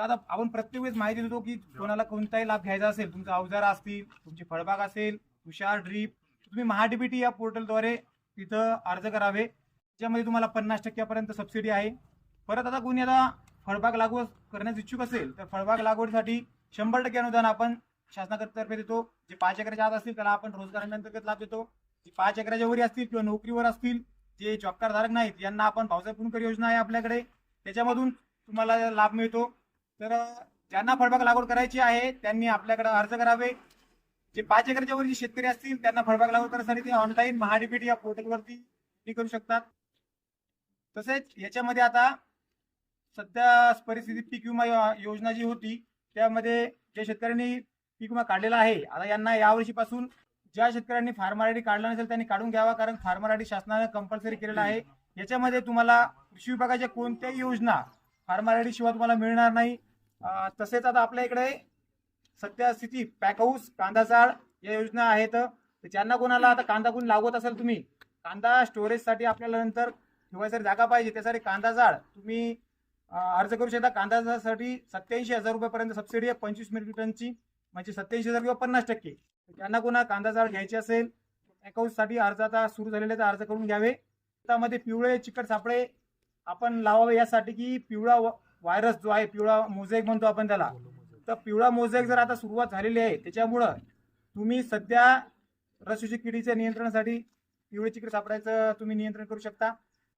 तर आता आपण प्रत्येक वेळेस माहिती देतो की कोणाला कोणताही लाभ घ्यायचा असेल तुमचा अवजार असतील तुमची फळबाग असेल तुषार ड्रीप तुम्ही महाडीबीटी या पोर्टलद्वारे तिथं अर्ज करावे. त्याच्यामध्ये तुम्हाला पन्नास टक्क्यापर्यंत सबसिडी आहे. परत आता कोणी आता फळबाग लागवड करण्यास इच्छुक असेल तर फळबाग लागवडीसाठी शंभर टक्के अनुदान आपण शासनातर्फे देतो. जे पाच एकराच्या आत असतील त्याला आपण रोजगार अंतर्गत लाभ देतो. जे पाच एकराच्या वरी असतील किंवा नोकरीवर असतील जे जॉबकारधारक नाहीत यांना आपण भाऊसाहेब पुणकर योजना आहे आपल्याकडे. त्याच्यामधून तुम्हाला लाभ मिळतो. तर ज्यांना फळबाग लागवड करायची आहे त्यांनी आपल्याकडे अर्ज करावे. जे पाच एकरच्या जे शेतकरी असतील त्यांना फळबाग लागवड करण्यासाठी ते ऑनलाईन महाडीपीटी या पोर्टलवरती हे करू शकतात. तसेच याच्यामध्ये आता सध्या परिस्थितीत पीक विमा योजना जी होती त्यामध्ये ज्या शेतकऱ्यांनी पीक विमा काढलेला आहे आता यांना यावर्षीपासून ज्या शेतकऱ्यांनी फार्मर आयडी काढला नसेल त्यांनी काढून घ्यावा कारण फार्मर आयडी शासनानं कंपल्सरी केलेला आहे. याच्यामध्ये तुम्हाला कृषी विभागाच्या कोणत्याही योजना फार्मर आयडी शिवाय तुम्हाला मिळणार नाही. तसेच आता आपल्या इकडे सध्या स्थिती पॅक कांदा चाळ या योजना आहेत. तर ज्यांना कोणाला आता कांदा कोण लागवत असेल तुम्ही कांदा स्टोरेजसाठी आपल्याला नंतर ठेवायसाठी जागा पाहिजे. त्यासाठी कांदा जाळ तुम्ही अर्ज करू शकता. कांदा जाळसाठी सत्याऐंशी हजार रुपयापर्यंत सबसिडी आहे. पंचवीस मेट्रिक टनची म्हणजे सत्याऐंशी हजार किंवा पन्नास टक्के. ज्यांना कोणा कांदा जाळ घ्यायची असेल साठी अर्ज आता सुरू झालेले तर अर्ज करून घ्यावे. त्यामध्ये पिवळे चिकट सापळे आपण लावावे. यासाठी की पिवळा व्हायरस जो आहे पिवळा मोझेक म्हणतो आपण त्याला. तर पिवळा मोझेक जर आता सुरुवात झालेली आहे त्याच्यामुळं तुम्ही सध्या रसुची किडीच्या नियंत्रणासाठी पिवळीची चिकट सापडायचं तुम्ही नियंत्रण करू शकता.